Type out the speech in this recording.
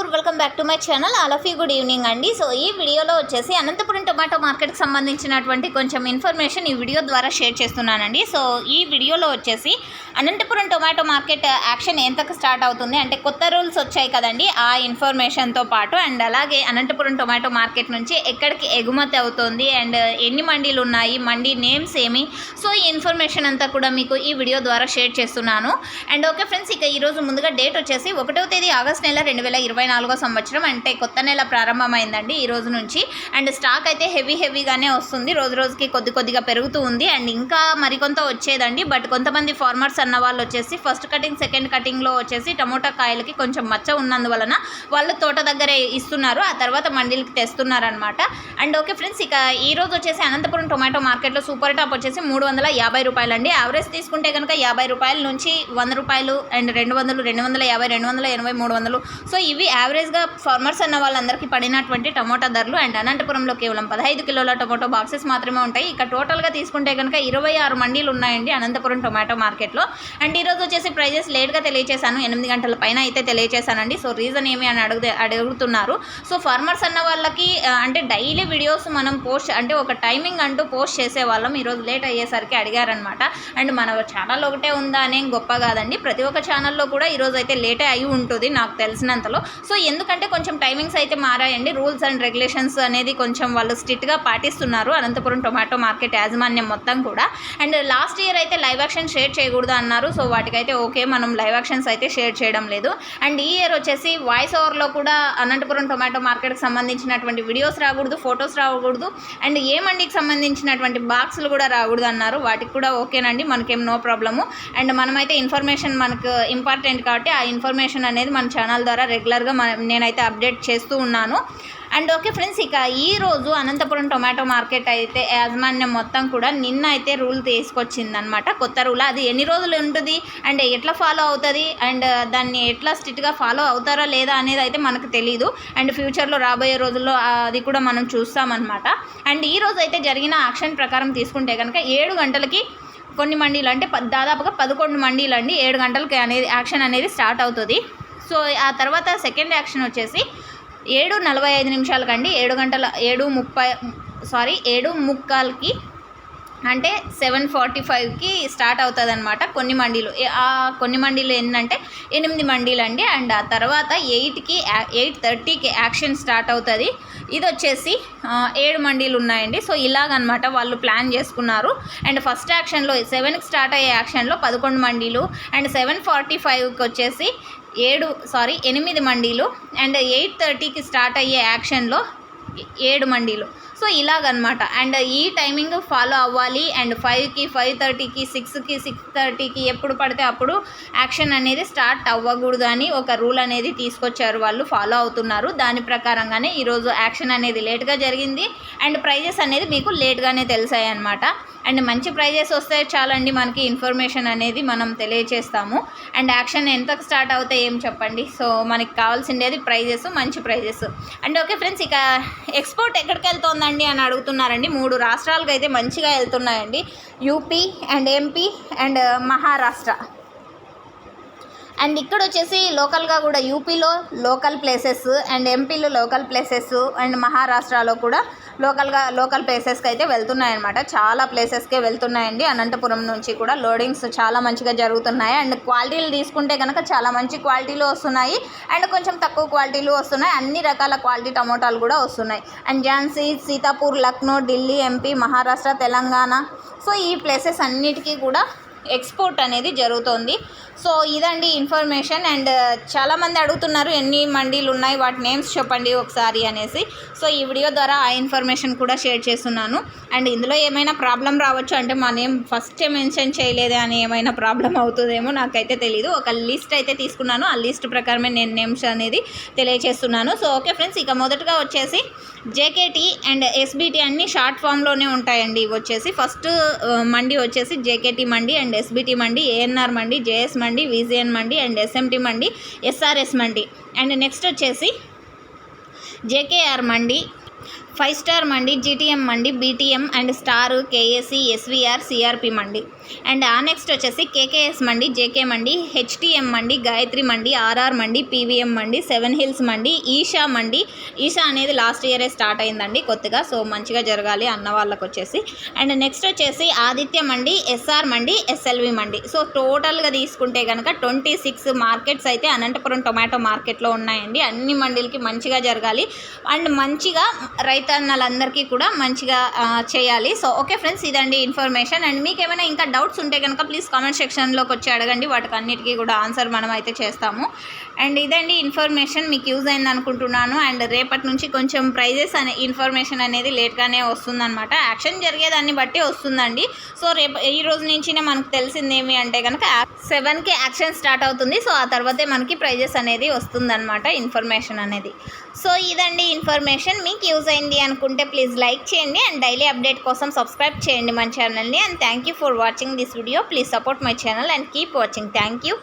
Poor welcome back to my channel. All of you good evening అండి. So ఈ వీడియోలో వచ్చేసి అనంతపురం టొమాటో మార్కెట్కి సంబంధించినటువంటి కొంచెం ఇన్ఫర్మేషన్ ఈ వీడియో ద్వారా షేర్ చేస్తున్నానండి. సో ఈ వీడియోలో వచ్చేసి అనంతపురం టొమాటో మార్కెట్ యాక్షన్ ఎంతకు స్టార్ట్ అవుతుంది? అంటే కొత్త రూల్స్ వచ్చాయి కదండి ఆ ఇన్ఫర్మేషన్తో పాటు. అండ్ అలాగే అనంతపురం టొమాటో మార్కెట్ నుంచి ఎక్కడికి ఎగుమతి అవుతుంది? అండ్ ఎన్ని మండీలు ఉన్నాయి? మండీ నేమ్స్ ఏమి? సో ఈ ఇన్ఫర్మేషన్ అంతా కూడా మీకు ఈ వీడియో ద్వారా షేర్ చేస్తున్నాను. అండ్ ఓకే ఫ్రెండ్స్ ఇక ఈరోజు ముందుగా డేట్ వచ్చేసి ఒకటవ తేదీ ఆగస్ట్ నెల రెండు వేల ఇరవై నాలుగో సంవత్సరం. అంటే కొత్త నెల ప్రారంభమైందండి ఈ రోజు నుంచి. అండ్ స్టాక్ అయితే హెవీ హెవీగానే వస్తుంది. రోజు రోజుకి కొద్ది కొద్దిగా పెరుగుతూ ఉంది. అండ్ ఇంకా మరికొంత వచ్చేదండి. బట్ కొంతమంది ఫార్మర్స్ అన్న వాళ్ళు వచ్చేసి ఫస్ట్ కటింగ్ సెకండ్ కటింగ్లో వచ్చేసి టమోటా కాయలకి కొంచెం మచ్చ ఉన్నందువలన వాళ్ళు తోట దగ్గరే ఇస్తున్నారు. ఆ తర్వాత మండీలకి తెస్తున్నారనమాట అండ్ ఓకే ఫ్రెండ్స్ ఇక ఈ రోజు వచ్చేసి అనంతపురం టొమాటో మార్కెట్లో సూపర్ టాప్ వచ్చేసి మూడు వందల యాభై రూపాయలు అండి యావరేజ్ తీసుకుంటే కనుక యాభై రూపాయల నుంచి వంద రూపాయలు అండ్ రెండు వందలు రెండు వందల యాభై రెండు వందల ఎనభై మూడు వందలు. సో ఇవి యావరేజ్గా ఫార్మర్స్ అన్న వాళ్ళందరికీ పడినటువంటి టమోటా ధరలు. అండ్ అనంతపురంలో కేవలం పదహైదు కిలోల టొమాటో బాక్సెస్ మాత్రమే ఉంటాయి. ఇక టోటల్గా తీసుకుంటే కనుక ఇరవై ఆరు మండీలు ఉన్నాయండి అనంతపురం టొమాటో మార్కెట్లో. అండ్ ఈరోజు వచ్చేసి ప్రైజెస్ లేట్గా తెలియజేశాను ఎనిమిది గంటల పైన అయితే తెలియజేశానండి సో రీజన్ ఏమి అని అడుగు అడుగుతున్నారు. సో ఫార్మర్స్ అన్న వాళ్ళకి అంటే డైలీ వీడియోస్ మనం పోస్ట్ అంటే ఒక టైమింగ్ అంటూ పోస్ట్ చేసే వాళ్ళం ఈరోజు లేట్ అయ్యేసరికి అడిగారనమాట అండ్ మన ఛానల్ ఒకటే ఉందా అనేం గొప్ప కాదండి. ప్రతి ఒక్క ఛానల్లో కూడా ఈరోజు అయితే లేటే అయి ఉంటుంది నాకు తెలిసినంతలో. సో ఎందుకంటే కొంచెం టైమింగ్స్ అయితే మారాయండి. రూల్స్ అండ్ రెగ్యులేషన్స్ అనేది కొంచెం వాళ్ళు స్ట్రిక్ట్గా పాటిస్తున్నారు. అనంతపురం టొమాటో మార్కెట్ యాజమాన్యం మొత్తం కూడా. అండ్ లాస్ట్ ఇయర్ అయితే లైవ్ యాక్షన్ షేర్ చేయకూడదు అన్నారు. సో వాటికైతే ఓకే మనం లైవ్ యాక్షన్స్ అయితే షేర్ చేయడం లేదు. అండ్ ఈ ఇయర్ వచ్చేసి వాయిస్ ఓవర్లో కూడా అనంతపురం టొమాటో మార్కెట్కి సంబంధించినటువంటి వీడియోస్ రాకూడదు ఫొటోస్ రాకూడదు. అండ్ ఏ మండికి సంబంధించినటువంటి బాక్సులు కూడా రాకూడదు అన్నారు. వాటికి కూడా ఓకేనండి మనకేం నో ప్రాబ్లము. అండ్ మనమైతే ఇన్ఫర్మేషన్ మనకు ఇంపార్టెంట్ కాబట్టి ఆ ఇన్ఫర్మేషన్ అనేది మన ఛానల్ ద్వారా రెగ్యులర్గా మన నేనైతే అప్డేట్ చేస్తూ ఉన్నాను. అండ్ ఓకే ఫ్రెండ్స్ ఇక ఈ రోజు అనంతపురం టొమాటో మార్కెట్ అయితే యాజమాన్యం మొత్తం కూడా నిన్న అయితే రూల్ తీసుకొచ్చిందనమాట కొత్త రూల్? అది ఎన్ని రోజులు ఉంటుంది? అండ్ ఎట్లా ఫాలో అవుతుంది? అండ్ దాన్ని ఎట్లా స్ట్రిక్ట్గా ఫాలో అవుతారా లేదా అనేది అయితే మనకు తెలియదు అండ్ ఫ్యూచర్లో రాబోయే రోజుల్లో అది కూడా మనం చూస్తామన్నమాట. అండ్ ఈ రోజు అయితే జరిగిన యాక్షన్ ప్రకారం తీసుకుంటే కనుక ఏడు గంటలకి కొన్ని మండీలు అంటే దాదాపుగా పదకొండు మండీలు అండి ఏడు గంటలకి అనేది యాక్షన్ అనేది స్టార్ట్ అవుతుంది. సో ఆ తర్వాత సెకండ్ యాక్షన్ వచ్చేసి ఏడు నలభై ఐదు నిమిషాలకండి. ఏడు గంటల ఏడు ముప్పై సారీ ఏడు ముక్కాల్కి అంటే సెవెన్ ఫార్టీ ఫైవ్కి స్టార్ట్ అవుతుంది అనమాట కొన్ని మండీలు. ఆ కొన్ని మండీలు ఏంటంటే ఎనిమిది మండీలు అండి అండ్ ఆ తర్వాత ఎయిట్కి ఎయిట్ థర్టీకి యాక్షన్ స్టార్ట్ అవుతుంది. ఇది వచ్చేసి ఏడు మండీలు ఉన్నాయండి సో ఇలాగనమాట వాళ్ళు ప్లాన్ చేసుకున్నారు. అండ్ ఫస్ట్ యాక్షన్లో సెవెన్కి స్టార్ట్ అయ్యే యాక్షన్లో పదకొండు మండీలు. అండ్ సెవెన్ ఫార్టీ ఫైవ్కి వచ్చేసి ఏడు సారీ ఎనిమిది మండీలు. అండ్ ఎయిట్ థర్టీకి స్టార్ట్ అయ్యే యాక్షన్లో ఏడు మండీలు. సో ఇలాగనమాట. అండ్ ఈ టైమింగ్ ఫాలో అవ్వాలి. అండ్ ఫైవ్కి ఫైవ్ థర్టీకి సిక్స్కి సిక్స్ థర్టీకి ఎప్పుడు పడితే అప్పుడు యాక్షన్ అనేది స్టార్ట్ అవ్వకూడదు అని ఒక రూల్ అనేది తీసుకొచ్చారు వాళ్ళు ఫాలో అవుతున్నారు. దాని ప్రకారంగానే ఈరోజు యాక్షన్ అనేది లేట్గా జరిగింది. అండ్ ప్రైజెస్ అనేది మీకు లేట్గానే తెలిసాయి అనమాట అండ్ మంచి ప్రైజెస్ వస్తే చాలండి మనకి ఇన్ఫర్మేషన్ అనేది మనం తెలియచేస్తాము. అండ్ యాక్షన్ ఎంతకు స్టార్ట్ అవుతాయి ఏం చెప్పండి? సో మనకి కావాల్సిండేది ప్రైజెస్ మంచి ప్రైజెస్. అండ్ ఓకే ఫ్రెండ్స్ ఇక ఎక్స్పోర్ట్ ఎక్కడికి వెళ్తుందండి అని అడుగుతున్నారండి. మూడు రాష్ట్రాలకు అయితే మంచిగా వెళ్తున్నాయండి. UP and MP and Maharashtra. And ఇక్కడ వచ్చేసి లోకల్గా కూడా యూపీలో లోకల్ ప్లేసెస్ అండ్ ఎంపీలో లోకల్ ప్లేసెస్ అండ్ మహారాష్ట్రలో కూడా లోకల్గా లోకల్ ప్లేసెస్కి అయితే వెళ్తున్నాయన్నమాట. చాలా ప్లేసెస్కే వెళ్తున్నాయండి. అనంతపురం నుంచి కూడా లోడింగ్స్ చాలా మంచిగా జరుగుతున్నాయి. అండ్ క్వాలిటీలు తీసుకుంటే కనుక చాలా మంచి క్వాలిటీలు వస్తున్నాయి. అండ్ కొంచెం తక్కువ క్వాలిటీలు వస్తున్నాయి. అన్ని రకాల క్వాలిటీ టమోటాలు కూడా వస్తున్నాయి. And Jhansi Sitapur Lucknow Delhi MP Maharashtra Telangana. So ఈ ప్లేసెస్ అన్నిటికీ కూడా ఎక్స్పోర్ట్ అనేది జరుగుతోంది. సో ఇదండి ఇన్ఫర్మేషన్ అండ్ uh, చాలామంది అడుగుతున్నారు ఎన్ని మండీలు ఉన్నాయి వాటి నేమ్స్ చెప్పండి ఒకసారి అనేసి. సో ఈ వీడియో ద్వారా ఆ ఇన్ఫర్మేషన్ కూడా షేర్ చేస్తున్నాను. అండ్ ఇందులో ఏమైనా ప్రాబ్లం రావచ్చు అంటే మా నేమ్ ఫస్ట్ మెన్షన్ చేయలేదే అని ఏమైనా ప్రాబ్లం అవుతుందేమో నాకైతే తెలియదు ఒక లిస్ట్ అయితే తీసుకున్నాను. ఆ లిస్ట్ ప్రకారమే నేను నేమ్స్ అనేది తెలియచేస్తున్నాను. సో ఓకే ఫ్రెండ్స్ ఇక మొదటగా వచ్చేసి జేకేటీ అండ్ ఎస్బిటి అన్ని షార్ట్ ఫామ్లోనే ఉంటాయండి. ఇవి వచ్చేసి ఫస్ట్ uh, మండి వచ్చేసి JKT mandi and SBT mandi ANR mandi JS mandi VGN mandi and SMT mandi SRS mandi. And next వచ్చేసి JKR mandi. Five star mandi GTM mandi BTM and star KAC SVR CRP mandi. And ఆ next వచ్చేసి KKS mandi JK mandi HTM mandi Gayatri mandi RR mandi PVM mandi seven hills mandi Isha mandi. Eesha అనేది last ఇయరే start అయిందండి కొత్తగా so మంచిగా జరగాలి అన్న వాళ్ళకి వచ్చేసి. అండ్ నెక్స్ట్ వచ్చేసి Aditya mandi SR mandi SLV mandi. So టోటల్గా తీసుకుంటే కనుక ట్వంటీ సిక్స్ మార్కెట్స్ అయితే అనంతపురం టొమాటో మార్కెట్లో ఉన్నాయండి. అన్ని మండీలకి మంచిగా జరగాలి. అండ్ మంచిగా రైతన్నలందరికీ కూడా మంచిగా చేయాలి. సో ఓకే ఫ్రెండ్స్ ఇదండి ఇన్ఫర్మేషన్. అండ్ మీకు ఏమైనా ఇంకా డౌట్స్ ఉంటే కనుక ప్లీజ్ కామెంట్ సెక్షన్లోకి వచ్చి అడగండి. వాటికి అన్నిటికీ కూడా ఆన్సర్ మనం అయితే చేస్తాము. అండ్ ఇదండి ఇన్ఫర్మేషన్. మీకు యూజ్ అయింది అనుకుంటున్నాను అండ్ రేపటి నుంచి కొంచెం ప్రైజెస్ అనే ఇన్ఫర్మేషన్ అనేది లేట్గానే వస్తుందన్నమాట. యాక్షన్ జరిగేదాన్ని బట్టి వస్తుందండి. సో రేపు ఈ రోజు నుంచినే మనకు తెలిసింది ఏమి అంటే కనుక సెవెన్కి యాక్షన్ స్టార్ట్ అవుతుంది. సో ఆ తర్వాతే మనకి ప్రైజెస్ అనేది వస్తుందన్నమాట ఇన్ఫర్మేషన్ అనేది. సో ఇదండి ఇన్ఫర్మేషన్. మీకు యూజ్ అయింది అనుకుంటే ప్లీజ్ లైక్ చేయండి అండ్ డైలీ అప్డేట్ కోసం సబ్స్క్రైబ్ చేయండి మన ఛానల్ని and thank you for watching this video please support my channel and keep watching thank you